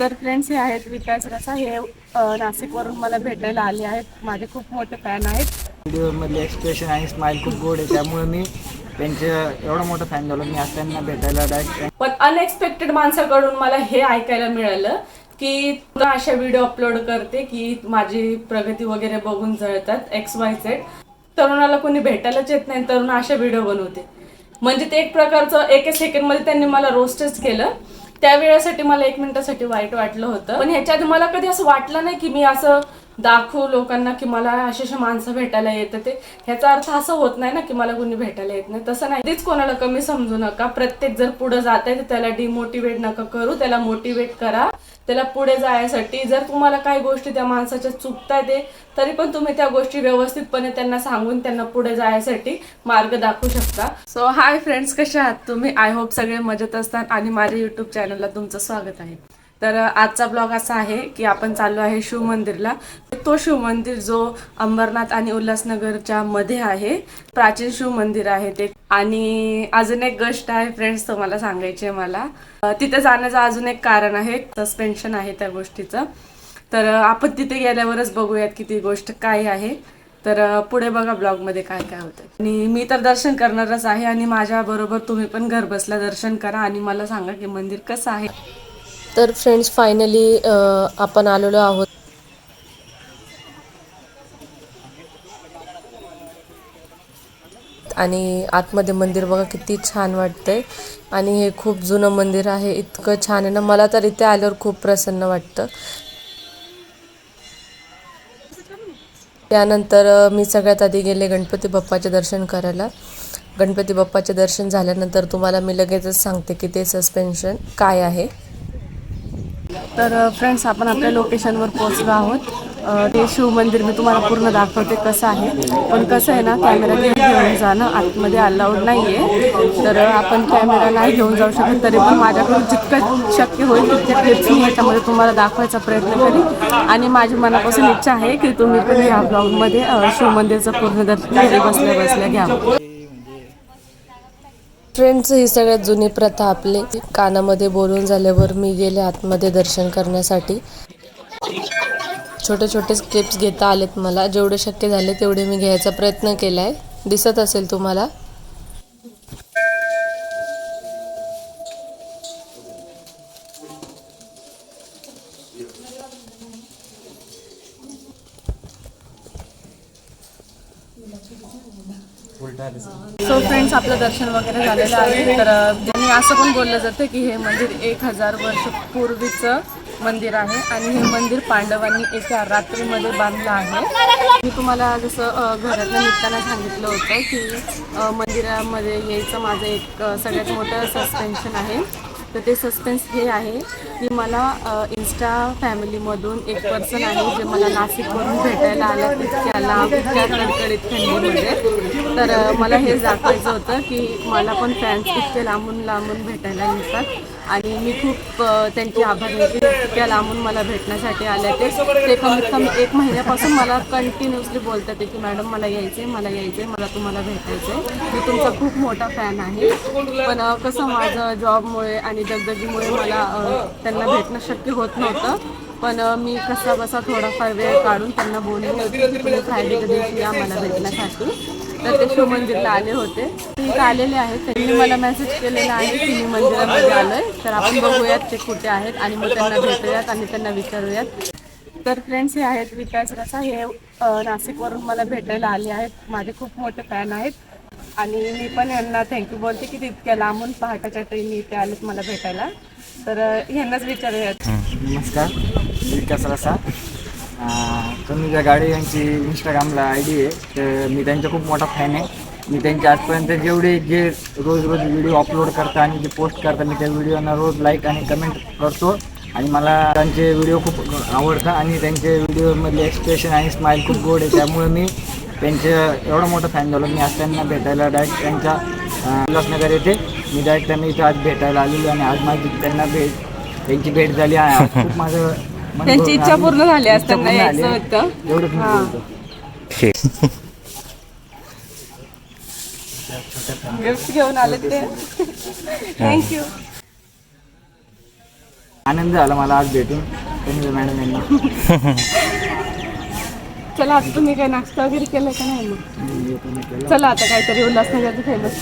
तर फ्रेंड्स हे आहेत विकास रसा. हे नाशिकवरून मला भेटायला आले आहेत. माझे खूप मोठे फॅन आहेत. व्हिडिओमधले एक्सप्रेशन आणि स्माइल खूप गोड आहे. त्यामुळे मी त्यांचे एवढा मोठा फॅन झालो. मी आज त्यांना भेटायला डायरेक्ट पण अनएक्सपेक्टेड माणसाकडून मला हे ऐकायला मिळालं की तुला अशा व्हिडिओ अपलोड करते की माझी प्रगती वगैरे बघून जळतात एक्स वाय झेड तरुणाला कोणी भेटायलाच येत नाही. तरुण अशा व्हिडिओ बनवते. म्हणजे ते एक प्रकारचं एका सेकंडमध्ये त्यांनी मला रोस्टच केलं. त्या वेळेसाठी मला एक मिनिटासाठी वाईट वाटलं होतं. पण ह्याच्या आधी मला कधी असं वाटलं नाही की मी असं दाखवू लोकांना की मला अशी अशी माणसं भेटायला येतं ते. ह्याचा अर्थ असं होत नाही ना की मला कोणी भेटायला येत नाही. तसं नाही. कधीच कोणाला कमी समजू नका. प्रत्येक जर पुढे जात आहे तर त्याला डिमोटिवेट नका करू. त्याला मोटिवेट करा. त्याला पुढे जायसाठी जर तुम्हाला काही गोष्टी त्या माणसाच्या चुकताय ते तरी पण तुम्ही त्या गोष्टी व्यवस्थितपणे त्यांना सांगून त्यांना पुढे जायसाठी मार्ग दाखवू शकता. सो हाय फ्रेंड्स कसे आहात तुम्ही? आय होप सगळे मजेत असतात आणि माझ्या युट्यूब चॅनलला तुमचं स्वागत आहे. तर आजचा ब्लॉग असा आहे की आपण चाललो आहे शिव मंदिरला. तो शिव मंदिर जो अंबरनाथ आणि उल्हासनगरच्या मध्ये आहे प्राचीन शिव मंदिर आहे ते. आणि अजून एक गोष्ट आहे फ्रेंड्स तुम्हाला सांगायची आहे मला तिथे जाण्याचं अजून एक कारण आहे सस्पेन्शन आहे त्या गोष्टीचं. तर आपण तिथे गेल्यावरच बघूयात की ती गोष्ट काय आहे. तर पुढे बघा ब्लॉगमध्ये काय काय होतं. आणि मी तर दर्शन करणारच आहे आणि माझ्या बरोबर तुम्ही पण घर बसल्या दर्शन करा आणि मला सांगा की मंदिर कसं आहे. तर फ्रेंड्स फायनली आपण आलेलो आहोत. आणि आतमध्ये मंदिर बघा किती छान वाटतंय. आणि हे खूप जुनं मंदिर आहे इतकं छान आहे ना मला तर इथे आल्यावर खूप प्रसन्न वाटतं. त्यानंतर मी सगळ्यात आधी गेले गणपती बाप्पाचे दर्शन करायला. गणपती बाप्पाचे दर्शन झाल्यानंतर तुम्हाला मी लगेचच सांगते की ते सस्पेन्शन काय आहे. तर फ्रेंड्स आपण आपल्या लोकेशनवर पोहोचलो आहोत. ते शिवमंदिर मी तुम्हाला पूर्ण दाखवते कसं आहे. पण कसं आहे ना कॅमेरा घेऊन जाणं आतमध्ये अलाउड नाही आहे तर आपण कॅमेरा नाही घेऊन जाऊ शकत तरी पण माझ्याकडून जितकं शक्य होईल तितक्या क्लिप्स मी याच्यामध्ये तुम्हाला दाखवायचा प्रयत्न करेन. आणि माझी मनापासून इच्छा आहे की तुम्ही पण या ब्लॉगमध्ये शिवमंदिरचं पूर्ण दर्शन घरी बसल्या बसल्या घ्या. फ्रेंड्स ही सगळ्यात जुनी प्रथा आपली. कानामध्ये बोलून झाल्यावर मी गेले आतमध्ये दर्शन करण्यासाठी. छोटे छोटे क्लिप्स घेता आलेत मला. जेवढे शक्य झाले तेवढे मी घ्यायचा प्रयत्न केला आहे दिसत असेल तुम्हाला? सो फ्रेंड्स आपलं दर्शन वगैरे झालेलं आहे. तर असं पण बोललं जातं की हे मंदिर एक हजार वर्ष पूर्वीचं मंदिर आहे आणि हे मंदिर पांडवांनी एका रात्रीमध्ये बांधलं आहे. मी तुम्हाला जसं घरातल्या निघताना सांगितलं होतं की मंदिरामध्ये यायचं माझं एक सगळ्यात मोठं सस्पेन्शन आहे. तर ते सस्पेन्स हे आहे. की मला इन्स्टा फॅमिलीमधून एक पर्सन आहे जे मला नाशिकवरून भेटायला आलं त्याला इतक्या कडकडीत थंडीमध्ये तर मला हे दाखवायचं होतं की मला पण फॅन्स इतके लांबून लांबून भेटायला येतात. आणि मी खूप त्यांची आभार आहे. इतक्या लांबून मला भेटण्यासाठी आले ते. ते कमीत कमी एक महिन्यापासून मला कंटिन्युअसली बोलतात की मॅडम मला यायचे मला यायचे मला तुम्हाला भेटायचं आहे मी तुमचा खूप मोठा फॅन आहे. पण कसं माझं जॉबमुळे आणि दगदगीमुळे मला त्यांना भेटणं शक्य होत नव्हतं. पण मी कसा बसा थोडाफार वेळ काढून त्यांना बोलले होते की तुम्ही फ्रायडेच्या दिवशी या मला भेटण्यासाठी. तर ते शिव मंदिरला आले होते. ते आलेले आहेत त्यांनी मला मेसेज केलेला आहे की मी मंदिरामध्ये आलोय. तर आपण बघूयात ते कुठे आहेत आणि मग त्यांना भेटूयात आणि त्यांना विचारूयात. तर फ्रेंड्स हे आहेत विकास रसा. हे नाशिकवरून मला भेटायला आले आहेत. माझे खूप मोठे फॅन आहेत. आणि मी पण यांना थँक्यू बोलते की इतक्या लांबून पहाटाच्या ट्रेननी इथे आलेत मला भेटायला. तर यांनाच ह्यांनाच विचारूयात नमस्कार. मी रसा तुम्ही ज्या गाडी यांची इंस्टाग्रामला आय डी आहे तर मी त्यांचा खूप मोठा फॅन आहे. मी त्यांचे आजपर्यंत जेवढे जे रोज रोज व्हिडिओ अपलोड करता आणि जे पोस्ट करता मी त्या व्हिडिओना रोज लाईक आणि कमेंट करतो. आणि मला त्यांचे व्हिडिओ खूप आवडतात आणि त्यांचे व्हिडिओमधले एक्सप्रेशन आणि स्माइल खूप गोड आहे. त्यामुळे मी त्यांचे एवढा मोठा फॅन झालो. मी आज त्यांना भेटायला डायरेक्ट त्यांच्या उल्हासनगर येथे. मी डायरेक्ट त्यांना इथं आज भेटायला आलेलो आणि आज माझी त्यांना भेट त्यांची भेट झाली आहे. खूप माझं मन त्यांची भरून इच्छा आली. पूर्ण झाली इच्छा असताना पूर्ण यायचं झाली. होतं. एवढंच मी हां. बोलतो. गिफ्ट घेऊन आले ते. थँक्यू आनंद झाला मला आज भेटून. मॅडम यांना. चला आता तुम्ही काय नाश्ता वगैरे केलं का नाही मग? चला आता काहीतरी उल्हासनगरचं फेमस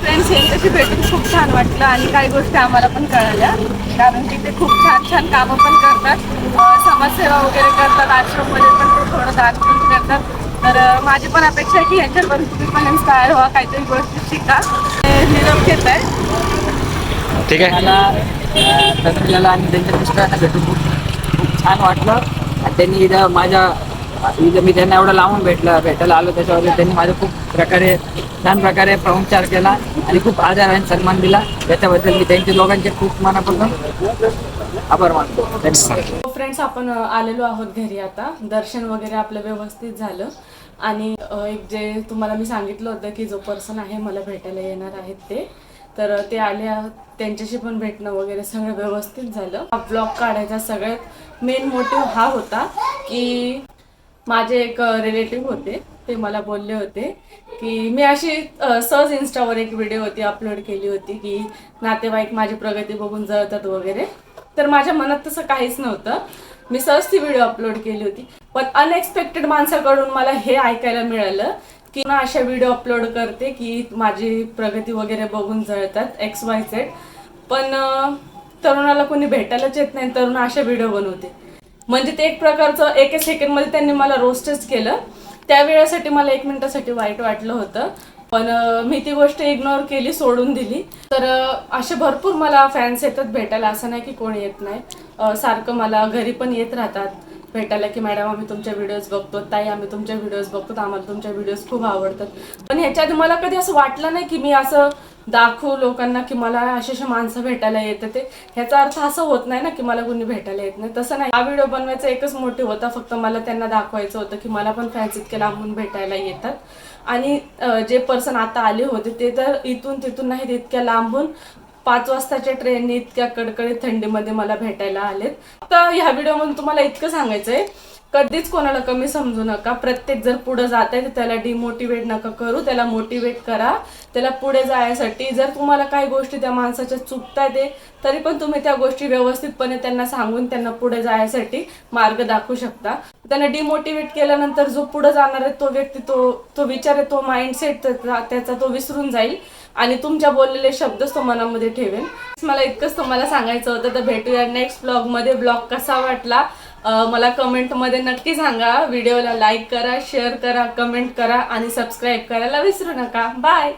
फ्रेंड्स यांच्याशी भेटून खूप छान वाटलं आणि काही गोष्टी आम्हाला पण कळाल्या. कारण की ते खूप छान छान कामं पण करतात. समाजसेवा वगैरे करतात आश्रममध्ये पण ते थोडं दान पण करतात. तर माझी पण अपेक्षा आहे की यांच्याकडून तुम्ही पण इन्स्पायर व्हा काहीतरी गोष्टी शिका. ते निरोप घेत आहे. ठीक आहे. मला आणि त्यांच्या मिस्टरांना भेटून खूप छान वाटलं. आणि त्यांनी इथं माझ्या इथं मी त्यांना एवढं लावून भेटलं भेटायला आलो त्याच्यावर त्यांनी माझं खूप प्रकारे छान प्रकारे प्रमुखचार केला आणि खूप आदर आणि सन्मान दिला. त्याच्याबद्दल मी त्यांच्या लोकांचे खूप मनापासून आभार मानतो. धन्यवाद. हो, फ्रेंड्स आपण आलेलो आहोत घरी आता. दर्शन वगैरे आपलं व्यवस्थित झालं. आणि एक जे तुम्हाला मी सांगितलं होतं की जो पर्सन आहे मला भेटायला येणार आहेत ते. तर ते आले त्यांच्याशी पण भेटणं वगैरे सगळं व्यवस्थित झालं. हा ब्लॉग काढायचा सगळ्यात मेन मोटिव्ह हा होता की माझे एक रिलेटिव्ह होते. ते मला बोलले होते की मी अशी सहज इन्स्टावर एक व्हिडिओ होती अपलोड केली होती की नातेवाईक माझी प्रगती बघून जळतात वगैरे. तर माझ्या मनात तसं काहीच नव्हतं. मी सहज ती व्हिडिओ अपलोड केली होती. पण अनएक्सपेक्टेड माणसाकडून मला हे ऐकायला मिळालं की ना अशा व्हिडिओ अपलोड करते की माझी प्रगती वगैरे बघून जळतात एक्स वाय झेड पण तरुणाला कोणी भेटायलाच येत नाही तरुण अशा व्हिडिओ बनवते. म्हणजे ते एक प्रकारचं एका सेकंडमध्ये त्यांनी मला रोस्टच केलं. त्यावेळेसाठी मला एक मिनिटासाठी वाईट वाटलं होतं. पण मी ती गोष्ट इग्नोर केली सोडून दिली. तर असे भरपूर मला फॅन्स येतात भेटायला असं नाही की कोणी येत नाही. सारखं मला घरी पण येत राहतात. भेटायला की मॅडम आम्ही तुमच्या व्हिडिओज बघतो ताई आम्ही तुमच्या व्हिडिओज बघतो आम्हाला तुमच्या व्हिडिओज खूप आवडतात. पण ह्याच्यात मला कधी असं वाटलं नाही की मी असं दाखवू लोकांना की मला अशी अशी माणसं भेटायला येतं ते. ह्याचा अर्थ असं होत नाही ना की मला कोणी भेटायला येत नाही. तसं नाही. हा व्हिडिओ बनवायचा एकच मोठी होता फक्त मला त्यांना दाखवायचं होतं की मला पण फॅन्स इतके लांबून भेटायला येतात. आणि जे पर्सन आता आले होते ते तर इथून तिथून नाहीत इतक्या लांबून पाच वाजताच्या ट्रेनने इतक्या कडकडीत थंडीमध्ये मला भेटायला आलेत. तर ह्या व्हिडिओमधून तुम्हाला इतकं सांगायचंय कधीच कोणाला कमी समजू नका. प्रत्येक जर पुढे जात आहे तर त्याला डिमोटिवेट नका करू त्याला मोटिवेट करा. त्याला पुढे जायसाठी जर तुम्हाला काही गोष्टी त्या माणसाच्या चुकताय ते तरी पण तुम्ही त्या गोष्टी व्यवस्थितपणे त्यांना सांगून त्यांना पुढे जायसाठी मार्ग दाखवू शकता. त्यांना डिमोटिवेट केल्यानंतर जो पुढे जाणार आहे तो व्यक्ती तो तो विचार आहे तो माइंडसेट त्याचा तो विसरून जाईल. आणि तुमच्या बोललेले शब्दच तो मनामध्ये ठेवेन. मला इतकंच तुम्हाला सांगायचं होतं तर भेटूया नेक्स्ट ब्लॉगमध्ये ब्लॉग कसा वाटला मला कमेंटमध्ये नक्की सांगा. व्हिडिओला लाईक करा शेअर करा कमेंट करा आणि सबस्क्राईब करायला विसरू नका. बाय